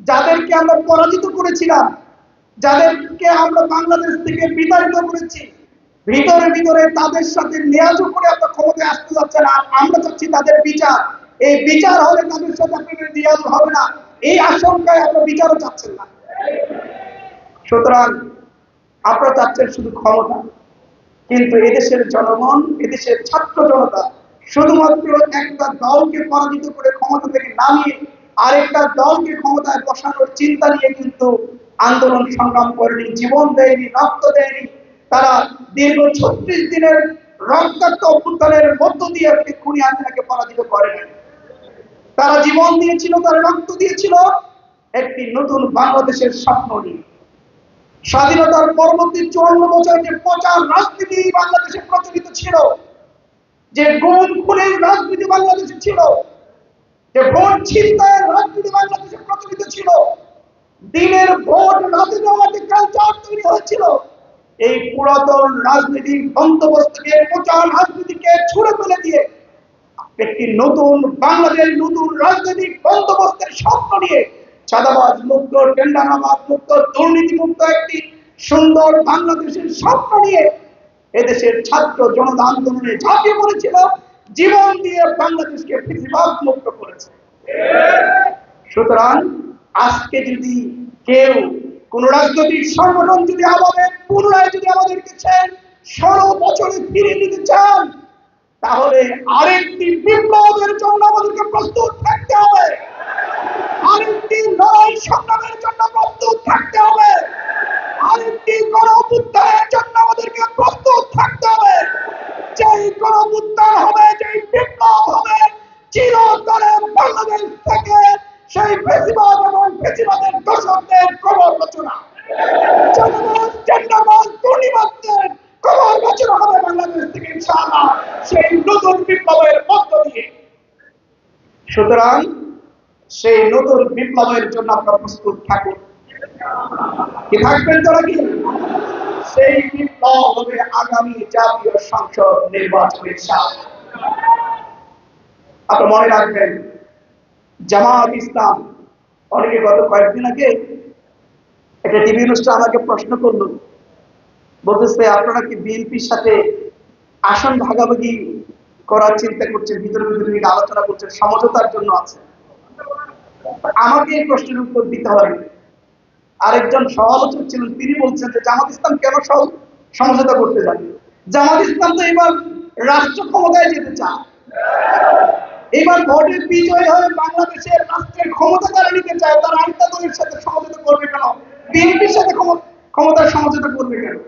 যাদেরকে আমরা পরাজিত করেছিলাম, যাদেরকে আমরা বাংলাদেশ থেকে বিতাড়িত করেছি, ভিতরে ভিতরে তাদের সাথে নেয়াজু করে আপনার ক্ষমতায় আসতে যাচ্ছেন আর আমরা চাচ্ছি তাদের বিচার। এই বিচার হলে তাদের সাথে আপনাদের নেয়াজু হবে না। এই আশঙ্কায় আপনার বিচারও চাচ্ছেন না। সুতরাং আপনারা চাচ্ছেন শুধু ক্ষমতা, কিন্তু এদেশের জনগণ, এদেশের ছাত্র জনতা শুধুমাত্র একটা দলকে পরাজিত করে ক্ষমতা থেকে নামিয়ে আরেকটা দলকে ক্ষমতায় বসানোর চিন্তা নিয়ে কিন্তু আন্দোলন সংগ্রাম করেনি, জীবন দেয়নি, রক্ত দেয়নি। তারা দীর্ঘ ছত্রিশ দিনের রক্তাক্ত অভ্যুত্থানের মধ্য দিয়ে একটি খুনি হাসিনাকে পরাজিত করেনি তারা জীবন দিয়েছিল, তারা রক্ত দিয়েছিল, একটি নতুন বাংলাদেশের স্বপ্ন নিয়ে। স্বাধীনতার পরবর্তী চুয়ান্ন বছর যে প্রচার রাজনীতি বাংলাদেশে প্রচলিত ছিল, যে গুণ খুনের রাজনীতি বাংলাদেশে ছিল যে ভোট ছিনতাইয়ের রাজনীতি বাংলাদেশে প্রচলিত ছিল। দিনের ভোট রাতে তৈরি হয়েছিল। এই পুরাতন রাজনীতির বন্দোবস্তকে প্রচার রাজনীতিকে ছুড়ে ফেলে দিয়ে একটি নতুন বাংলাদেশ, নতুন রাজনৈতিক বন্দোবস্তের স্বপ্ন নিয়ে চাঁদাবাজ মুক্ত মুক্ত দুর্নীতি মুক্ত একটি সুন্দর বাংলাদেশের স্বপ্ন নিয়ে এদেশের ছাত্র জনতা আন্দোলনে ঝাঁপিয়ে পড়েছিল। জীবন দিয়ে বাংলাদেশকে পৃথিবাদ মুক্ত করেছে। সুতরাং আজকে যদি কেউ কোন রাজনৈতিক সংগঠন যদি আমাদের পুনরায় যদি আমাদেরকে চান ষোলো বছরে ফিরে নিতে চান, তাহলে আরেকটি বিপ্লবের জন্য আমাদেরকে প্রস্তুত থাকতে হবে। আরেকটি লড়াই সংগ্রামের জন্য প্রস্তুত থাকতে হবে। আরেকটি গণ সেই নতুন বিপ্লবের মধ্য দিয়ে। সুতরাং সেই নতুন বিপ্লবের জন্য আপনারা প্রস্তুত থাকুন। কি থাকবেন তোরা কি সেই বিপ্লব হবে আগামী জাতীয় সংসদ নির্বাচনের সাথে। আপনারা মনে রাখবেন, জামাত ইসলাম অনেকে গত কয়েকদিন আগে একটা টিভি অনুষ্ঠান আমাকে প্রশ্ন করল। বলতেছে, আপনারা কি বিএনপির সাথে আসন ভাগাভাগি করার চিন্তা করছেন, ভিতরে ভিতরে নাকি আলোচনা করছেন, সমঝোতার জন্য আছে। আমাকে এই প্রশ্নের উত্তর দিতে হয় আরেকজন সমালোচক ছিলেন, তিনি বলছেন যে জামাত ইসলাম কেন সহ- সমঝোতা করতে যাবে? জামাত ইসলাম তো এবার রাষ্ট্র ক্ষমতায় যেতে চায়। এবার ভোটের বিজয় হয়ে বাংলাদেশের রাষ্ট্রের ক্ষমতা তারা নিতে চায়, তারা আরেকটা দলের সাথে সমঝোতা করবে কেন? বিএনপির সাথে ক্ষম- ক্ষমতার সমঝোতা করবে কেন?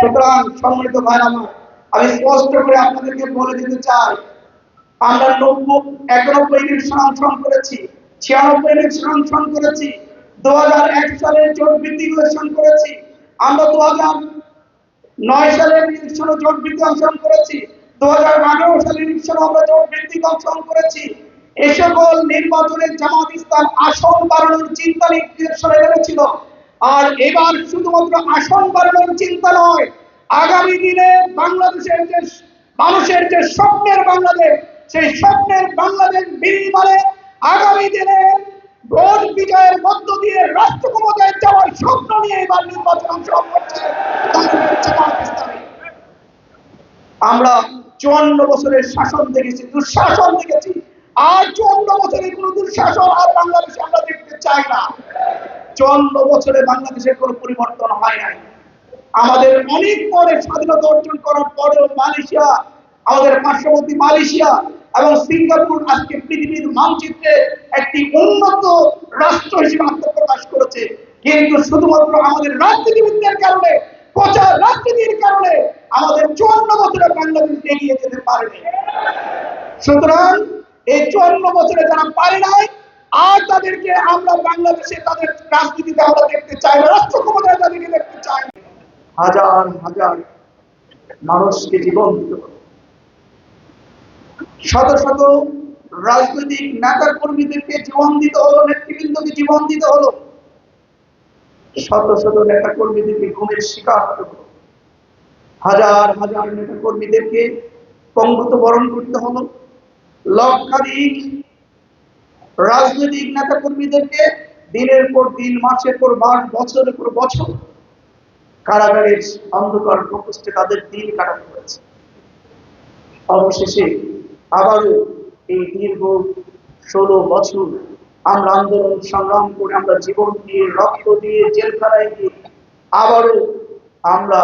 সুতরাং সম্মানিত ভাই আমার আমি স্পষ্ট করে আপনাদেরকে বলে দিতে চাই, আমরা নব্বই, একানব্বই ইলেকশন অংশগ্রহণ করেছি, ছিয়ানব্বই ইলেকশন অংশগ্রহণ করেছি দু হাজার এক সালে জোট ভিত্তিক ইলেকশন করেছি, আমরা দু হাজার নয় সালের ইলেকশনে জোট ভিত্তিক অংশগ্রহণ করেছি দু হাজার আঠারো সালের ইলেকশনে আমরা জোট ভিত্তিক অংশগ্রহণ করেছি। এ সকল নির্বাচনে জামাত ইসলাম আসন বাড়ানোর চিন্তা ইলেকশনে নেমেছিল আর এবার শুধুমাত্র আসন বাড়ানোর চিন্তা নয় আগামী দিনে বাংলাদেশের যে মানুষের যে স্বপ্নের বাংলাদেশ, সেই স্বপ্নের বাংলাদেশ বিনিময়ে আগামী দিনে ভোট বিজয়ের মধ্য দিয়ে রাষ্ট্র ক্ষমতায় যাওয়ার স্বপ্ন নিয়ে এবার নির্বাচন অংশগ্রহণ করছে। আমরা চুয়ান্ন বছরের শাসন দেখেছি, দুঃশাসন দেখেছি। আর চুয়ান্ন বছরের কোন দুঃশাসন আর বাংলাদেশে আমরা দেখতে চাই না। চুয়ান্ন বছরে বাংলাদেশের কোনো পরিবর্তন হয় নাই। আমাদের অনেক পরে স্বাধীনতা অর্জন করার পরেও মালয়েশিয়া, আমাদের পার্শ্ববর্তী মালয়েশিয়া এবং সিঙ্গাপুর আজকে পৃথিবীর মানচিত্রে একটি উন্নত রাষ্ট্র হিসেবে আত্মপ্রকাশ করেছে কিন্তু শুধুমাত্র আমাদের রাজনীতিবিদদের কারণে পচা রাজনীতির কারণে আমাদের চুয়ান্ন বছরে বাংলাদেশ এগিয়ে যেতে পারেনি সুতরাং এই চুয়ান্ন বছরে যারা পারে নাই, আর তাদেরকে আমরা বাংলাদেশে তাদের রাজনীতিতে আমরা দেখতে চাই না, রাষ্ট্র ক্ষমতায় তাদেরকে দেখতে চাই। হাজার হাজার মানুষকে জীবন দিতে শত শত রাজনৈতিক নেতা কর্মীদেরকে জীবন দিতে হলো, নেতৃবৃন্দকে জীবন দিতে হলো। শত শত নেতা কর্মীদেরকে ঘুমের শিকার হতে হলো। হাজার হাজার নেতা কর্মীদেরকে পঙ্গুত বরণ করতে হলো। লক্ষাধিক রাজনৈতিক নেতা কর্মীদেরকে দিনের পর দিন, মাসের পর মাস, বছরের পর বছর কারাগারের অন্ধকার প্রকোষ্ঠে তাদের দিন কাটাতে হয়েছে। অবশেষে আবারও এই দীর্ঘ ষোলো বছর আমরা আন্দোলন সংগ্রাম করে আমরা জীবন দিয়ে রক্ত দিয়ে জেলখানায় দিয়ে আবারও আমরা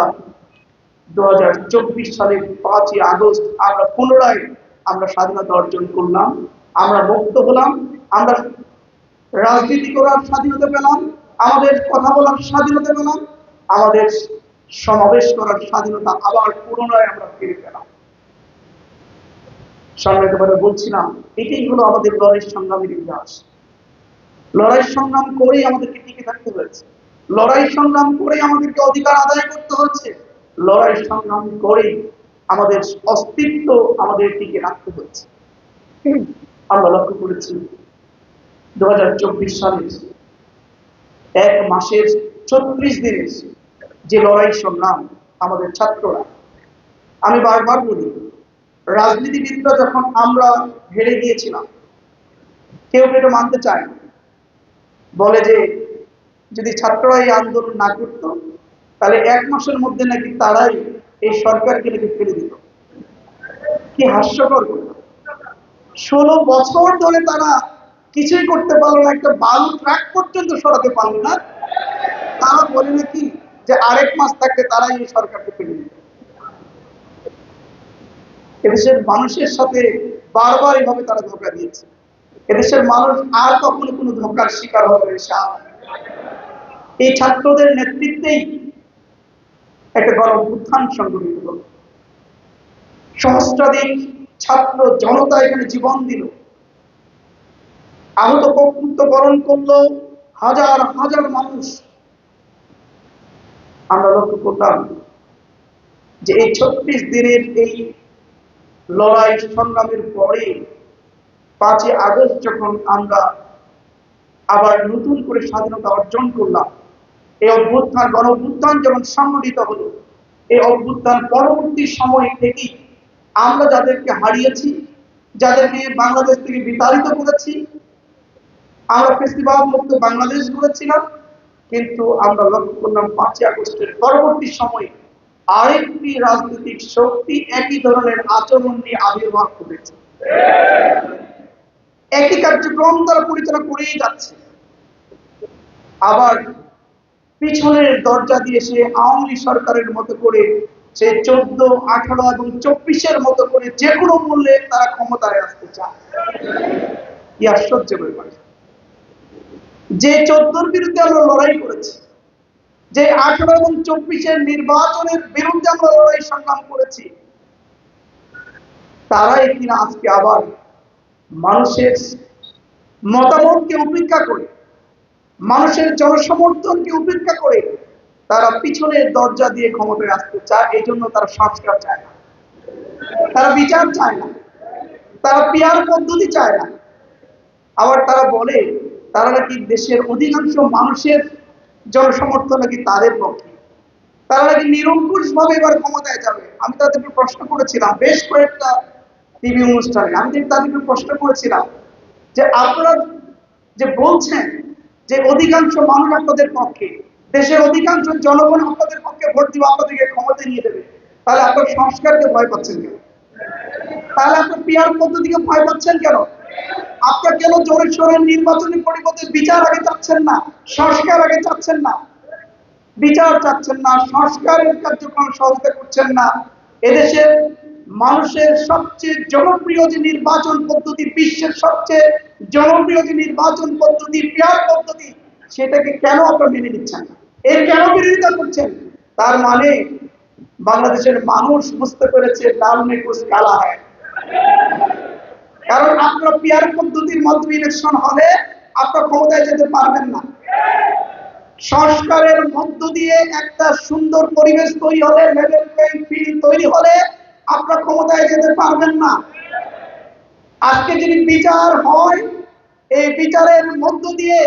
দু হাজার চব্বিশ সালের পাঁচই আগস্ট আমরা পুনরায় আমরা স্বাধীনতা অর্জন করলাম, আমরা মুক্ত হলাম, আমরা রাজনীতি করার স্বাধীনতা পেলাম, আমাদের কথা বলার স্বাধীনতা পেলাম আমাদের সমাবেশ করার স্বাধীনতা আবার পুনরায় আমরা ফিরে পেলাম। সামনে সম্মিলিতভাবে বলছিলাম, এটাই হলো আমাদের লড়াই সংগ্রামের ইতিহাস। লড়াই সংগ্রাম করেই আমাদেরকে টিকে থাকতে হয়েছে। লড়াই সংগ্রাম করে আমাদেরকে অধিকার আদায় করতে হচ্ছে লড়াই সংগ্রাম করেই আমাদের অস্তিত্ব আমাদের টিকে রাখতে হচ্ছে আমরা লক্ষ্য করেছি দু সালের এক মাসের ছত্রিশ দিনের যে লড়াই সংগ্রাম আমাদের ছাত্ররা, আমি বারবার বলি, রাজনীতিবিদরা যখন আমরা হেরে গিয়েছিলাম, কেউ কেউ মানতে চায় না। বলে যে, যদি ছাত্ররা এই আন্দোলন না করত, তাহলে এক মাসের মধ্যে নাকি তারাই এই সরকারকে নাকি ফেলে দিত। কি হাস্যকর ষোলো বছর ধরে তারা কিছুই করতে পারল না, একটা বালু ট্রাক পর্যন্ত সরাতে পারল না। তারা বলে নাকি যে আরেক মাস থাকলে তারাই এই সরকারকে ফেলে দিত এদেশের মানুষের সাথে বারবার এভাবে তারা ধোকা দিয়েছে। এদেশের মানুষ আর কখনো কোনো ধোকার শিকার হবে এই ছাত্রদের নেতৃত্বেই একটা গণ উত্থান সংগঠিত হল। সহস্রাধিক ছাত্র জনতা এখানে জীবন দিল। আহত প্রকৃত বরণ করল হাজার হাজার মানুষ। আমরা লক্ষ্য করলাম যে এই ছত্রিশ দিনের এই লড়াই সংগ্রামের পরে পাঁচই আগস্ট যখন আমরা আবার নতুন করে স্বাধীনতা অর্জন করলাম, এই অভ্যুত্থান গণ অভ্যুত্থান যখন সংগঠিত হলো, এই অভ্যুত্থান পরবর্তী সময় থেকেই আমরা যাদেরকে হারিয়েছি, যাদেরকে বাংলাদেশ থেকে বিতাড়িত করেছি, আমরা ফেস্টিভাল মুক্ত বাংলাদেশ করেছিলাম কিন্তু আমরা লক্ষ্য করলাম পাঁচই আগস্টের পরবর্তী সময়ে আরেকটি রাজনৈতিক শক্তি একই ধরনের আচরণ নিয়ে আবির্ভাব করেছে একই কার্যক্রম তারা পরিচালনা করেই যাচ্ছে। আবার পিছনের দরজা দিয়ে সে আওয়ামী সরকারের মতো করে সে চোদ্দ, আঠারো এবং চব্বিশের মতো করে যে কোনো মূল্যে তারা ক্ষমতায় আসতে চায়। কি আশ্চর্য ব্যাপার। যে চোদ্দোর বিরুদ্ধে আমরা লড়াই করেছি, যে আঠারো এবং চব্বিশের নির্বাচনের বিরুদ্ধে আমরা লড়াই সংগ্রাম করেছি, তারাই কিনা আজকে আবার মানুষের মতামতকে উপেক্ষা করে, মানুষের জনসমর্থনকে উপেক্ষা করে তারা পিছনের দরজা দিয়ে ক্ষমতায় আসতে চায়, এই জন্য তারা সংস্কার চায় না। তারা বিচার চায় না। তারা পিয়ার পদ্ধতি চায় না। আবার তারা বলে তারা নাকি দেশের অধিকাংশ মানুষের জনসমর্থন নাকি তাদের পক্ষে। তারা নাকি নিরঙ্কুশ ভাবে এবার ক্ষমতায় যাবে। আমি তাদেরকে প্রশ্ন করেছিলাম, বেশ কয়েকটা টিভি অনুষ্ঠানে। আমি তাদেরকে প্রশ্ন করেছিলাম যে আপনারা যে বলছেন যে অধিকাংশ মানুষ আপনাদের পক্ষে, দেশের অধিকাংশ জনগণ আপনাদের পক্ষে ভোট দিব, আপনাদেরকে ক্ষমতায় নিয়ে দেবে, তাহলে আপনার সংস্কারকে ভয় পাচ্ছেন কেন? তাহলে আপনার পিয়ার পদ্ধতিকে ভয় পাচ্ছেন কেন? আপনার কেন জোরে সোরে নির্বাচনী পরিবর্তে বিচার আগে চাচ্ছেন না? সংস্কার আগে চাচ্ছেন না। বিচার চাচ্ছেন না, সংস্কারের কার্যক্রম সহযোগিতা করছেন না। এদেশের মানুষের সবচেয়ে জনপ্রিয় যে নির্বাচন পদ্ধতি, বিশ্বের সবচেয়ে জনপ্রিয় যে নির্বাচন পদ্ধতি, পেয়ার পদ্ধতি, সেটাকে কেন আপনারা মেনে নিচ্ছেন না? এর কেন বিরোধিতা করছেন? তার মানে বাংলাদেশের মানুষ বুঝতে পেরেছে লাল মে কুছ কালা হয়। কারণ আপনার পিয়ার পদ্ধতির মাধ্যমে ইলেকশন হলে আপনার ক্ষমতায় যেতে পারবেন না। সংস্কারের মধ্য দিয়ে একটা সুন্দর পরিবেশ তৈরি হলে, লেভেল প্লেইং ফিল্ড তৈরি হলে আপনার ক্ষমতায় যেতে পারবেন না। আজকে যদি বিচার হয়, এই বিচারের মধ্য দিয়ে